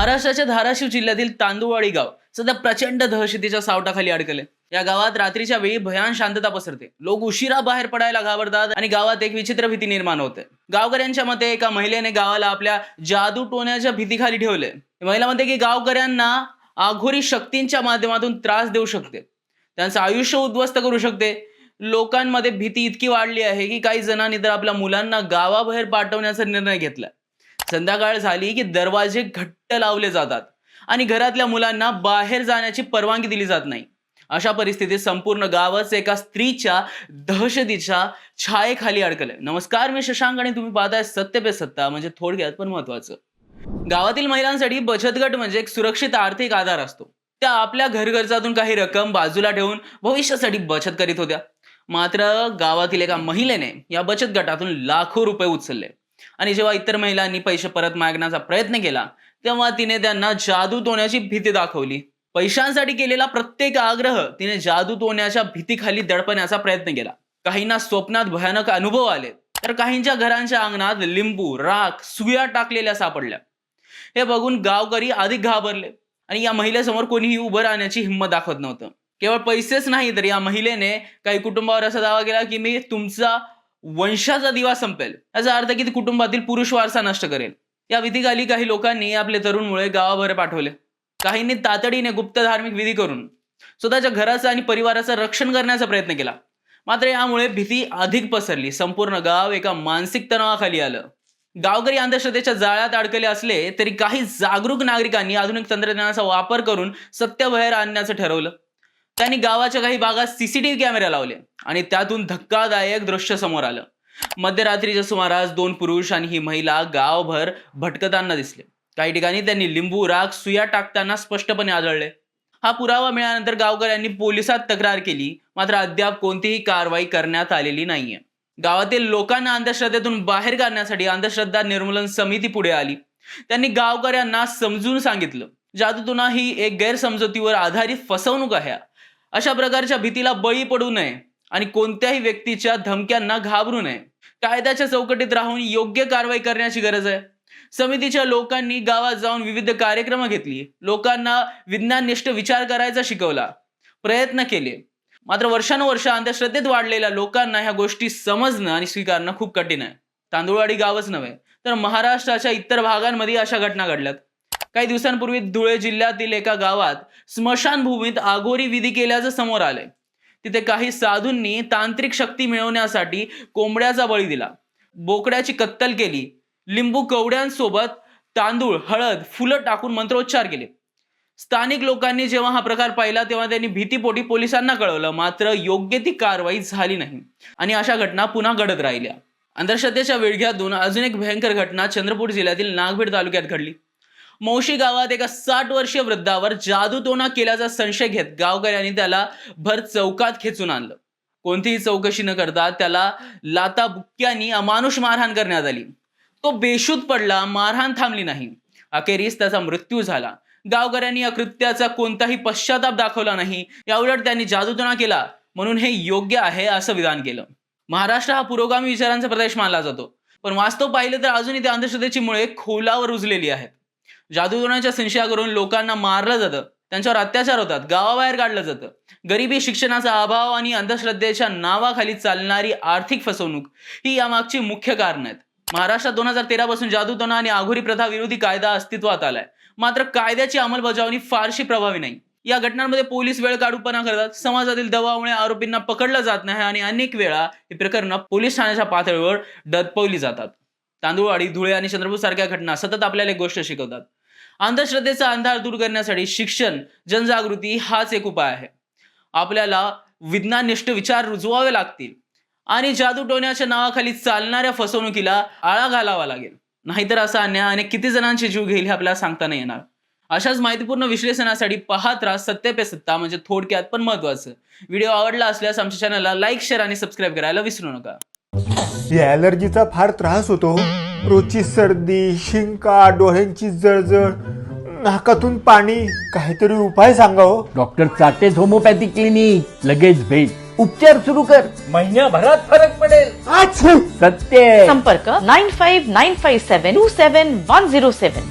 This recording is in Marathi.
महाराष्ट्राच्या धाराशिव जिल्ह्यातील तांदूळवाडी गाव सध्या प्रचंड दहशतीच्या सावटाखाली अडकले. या गावात रात्रीच्या वेळी भयान शांतता पसरते. लोक उशिरा बाहेर पडायला घाबरतात आणि गावात एक विचित्र भीती निर्माण होते. गावकऱ्यांच्या मते एका महिलेने गावाला आपल्या जादू टोण्याच्या भीतीखाली ठेवले. महिला म्हणते की गावकऱ्यांना आघोरी शक्तींच्या माध्यमातून त्रास देऊ शकते. त्यांचं आयुष्य उद्ध्वस्त करू शकते. लोकांमध्ये भीती इतकी वाढली आहे की काही जणांनी तर आपल्या मुलांना गावाबाहेर पाठवण्याचा निर्णय घेतला. संध्याकाळ झाली की दरवाजे घट्ट लावले जातात आणि घरातल्या मुलांना बाहेर जाण्याची परवानगी दिली जात नाही. अशा परिस्थितीत संपूर्ण गावच एका स्त्रीच्या दहशतीच्या छायेखाली अडकले नमस्कार मी शशांक आणि तुम्ही पाहताय सत्य पे सत्ता म्हणजे थोडक्यात पण महत्वाचं गावातील महिलांसाठी बचत गट म्हणजे एक सुरक्षित आर्थिक आधार असतो. त्या आपल्या घरखर्चातून काही रक्कम बाजूला ठेवून भविष्यासाठी बचत करीत होत्या. मात्र गावातील एका महिलेने या बचत गटातून लाखो रुपये उचलले. आणि जेव्हा इतर महिलांनी पैसे परत मागण्याचा प्रयत्न केला तेव्हा तिने त्यांना जादू तोण्याची भीती दाखवली. पैशांसाठी केलेला प्रत्येक आग्रह तिने जादू तोण्याच्या भीतीखाली दडपण्याचा प्रयत्न केला. काहींना स्वप्नात भयानक अनुभव आले तर काहींच्या घरांच्या अंगणात लिंबू राख सुया टाकलेल्या सापडल्या. हे बघून गावकरी अधिक घाबरले आणि या महिलेसमोर कोणीही उभं राहण्याची हिंमत दाखवत नव्हतं. केवळ पैसेच नाही तर या महिलेने काही कुटुंबावर असा दावा केला की मी तुमचा वंशाचा दिवा संपेल. याचा अर्थ की ती कुटुंबातील पुरुष वारसा नष्ट करेल. या विधीखाली काही लोकांनी आपले तरुण मुळे गावाबाहेर पाठवले. काहींनी तातडीने गुप्त धार्मिक विधी करून स्वतःच्या घराचं आणि परिवाराचं रक्षण करण्याचा प्रयत्न केला. मात्र यामुळे भीती अधिक पसरली. संपूर्ण गाव एका मानसिक तणावाखाली आलं. गावकरी अंधश्रद्धेच्या जाळ्यात अडकले असले तरी काही जागरूक नागरिकांनी आधुनिक तंत्रज्ञानाचा वापर करून सत्य बाहेर आणण्याचं ठरवलं. त्यांनी गावाच्या काही भागात सीसीटीव्ही कॅमेरे लावले. आणि त्यातून धक्कादायक दृश्य समोर आलं. मध्यरात्रीच्या सुमारास दोन पुरुष आणि ही महिला गावभर भटकताना दिसले. काही ठिकाणी त्यांनी लिंबू राग सुया टाकताना स्पष्टपणे आढळले. हा पुरावा मिळाल्यानंतर गावकऱ्यांनी पोलिसात तक्रार केली. मात्र अद्याप कोणतीही कारवाई करण्यात आलेली नाहीये. गावातील लोकांना अंधश्रद्धेतून बाहेर काढण्यासाठी अंधश्रद्धा निर्मूलन समिती पुढे आली. त्यांनी गावकऱ्यांना समजून सांगितलं. जादूतुना ही एक गैरसमजुतीवर आधारित फसवणूक आहे. अशा प्रकारच्या भीतीला बळी पडू नये आणि कोणत्याही व्यक्तीच्या धमक्यांना घाबरू नये. कायद्याच्या चौकटीत राहून योग्य कारवाई करण्याची गरज आहे. समितीच्या लोकांनी गावात जाऊन विविध कार्यक्रम घेतली. लोकांना विज्ञाननिष्ठ विचार करायचा शिकवला. प्रयत्न केले. मात्र वर्षानुवर्ष अंधश्रद्धेत वाढलेल्या लोकांना ह्या गोष्टी समजणं आणि स्वीकारणं खूप कठीण आहे. तांदूळवाडी गावच नव्हे तर महाराष्ट्राच्या इतर भागांमध्ये अशा घटना घडल्यात. काही दिवसांपूर्वी धुळे जिल्ह्यातील एका गावात स्मशानभूमीत आगोरी विधी केल्याचं समोर आलंय. तिथे काही साधूंनी तांत्रिक शक्ती मिळवण्यासाठी कोंबड्याचा बळी दिला. बोकड्याची कत्तल केली. लिंबू कवड्यांसोबत तांदूळ हळद फुलं टाकून मंत्रोच्चार केले. स्थानिक लोकांनी जेव्हा हा प्रकार पाहिला तेव्हा त्यांनी भीतीपोटी पोलिसांना कळवलं. मात्र योग्य ती कारवाई झाली नाही. आणि अशा घटना पुन्हा घडत राहिल्या. अंधश्रद्धेच्या विळघ्यातून अजून एक भयंकर घटना चंद्रपूर जिल्ह्यातील नागभीड तालुक्यात घडली. मौशी गावात एका साठ वर्षीय वृद्धावर जादूटोणा केल्याचा संशय घेत गावकऱ्यांनी त्याला भर चौकात खेचून आणलं. कोणतीही चौकशी न करता त्याला लाता बुक्क्यांनी अमानुष मारहाण करण्यात आली. तो बेशुद्ध पडला मारहाण थांबली नाही. अखेरीस त्याचा मृत्यू झाला. गावकऱ्यांनी या कृत्याचा कोणताही पश्चाताप दाखवला नाही. याउलट त्यांनी जादूटोणा केला म्हणून हे योग्य आहे असं विधान केलं. महाराष्ट्र हा पुरोगामी विचारांचा प्रदेश मानला जातो. पण वास्तव पाहिलं तर अजूनही त्या अंधश्रद्धेची मुळे खोलावर रुजलेली आहेत. जादूणाच्या संशया करून लोकांना मारलं जातं. त्यांच्यावर अत्याचार होतात. गावाबाहेर काढलं जातं. गरिबी शिक्षणाचा अभाव आणि अंधश्रद्धेच्या नावाखाली चालणारी आर्थिक फसवणूक ही यामागची मुख्य कारण आहेत. महाराष्ट्रात दोन हजार तेरा पासून जादूटोणा आणि आघोरी प्रथा विरोधी कायदा अस्तित्वात आलाय. मात्र कायद्याची अंमलबजावणी फारशी प्रभावी नाही. या घटनांमध्ये पोलीस वेळ काढूपणा करतात. समाजातील दबावामुळे आरोपींना पकडलं जात नाही आणि अनेक वेळा ही प्रकरणं पोलीस ठाण्याच्या पातळीवर ददपवली जातात. तांदूळवाडी धुळे आणि चंद्रपूर सारख्या घटना सतत आपल्याला एक गोष्ट शिकवतात. अंधश्रद्धेचा अंधार दूर करण्यासाठी शिक्षण जनजागृती हाच एक उपाय आहे. आपल्याला विज्ञाननिष्ठ विचार रुजवावे लागतील आणि जादू टोण्याच्या नावाखाली चालणाऱ्या फसवणुकीला आळा घालावा लागेल. नाहीतर असा अन्याय अनेक किती जणांचे जीव घेईल हे आपल्याला सांगता नाही येणार. अशाच माहितीपूर्ण विश्लेषणासाठी पाहत राहा सत्य पे सत्ता म्हणजे थोडक्यात पण महत्वाचं व्हिडिओ आवडला असल्यास आमच्या चॅनलला लाईक शेअर आणि सबस्क्राईब करायला विसरू नका. या अलर्जीचा फार त्रास होतो हो. रोजची सर्दी शिंका डोळ्यांची जळजळ नाकातून पाणी काहीतरी उपाय सांगा हो. डॉक्टर चाटेज होमोपॅथी क्लिनिक लगेच भेट. उपचार सुरू कर. महिन्याभरात फरक पडेल! सत्य संपर्क nine five nine five seven two seven one zero seven.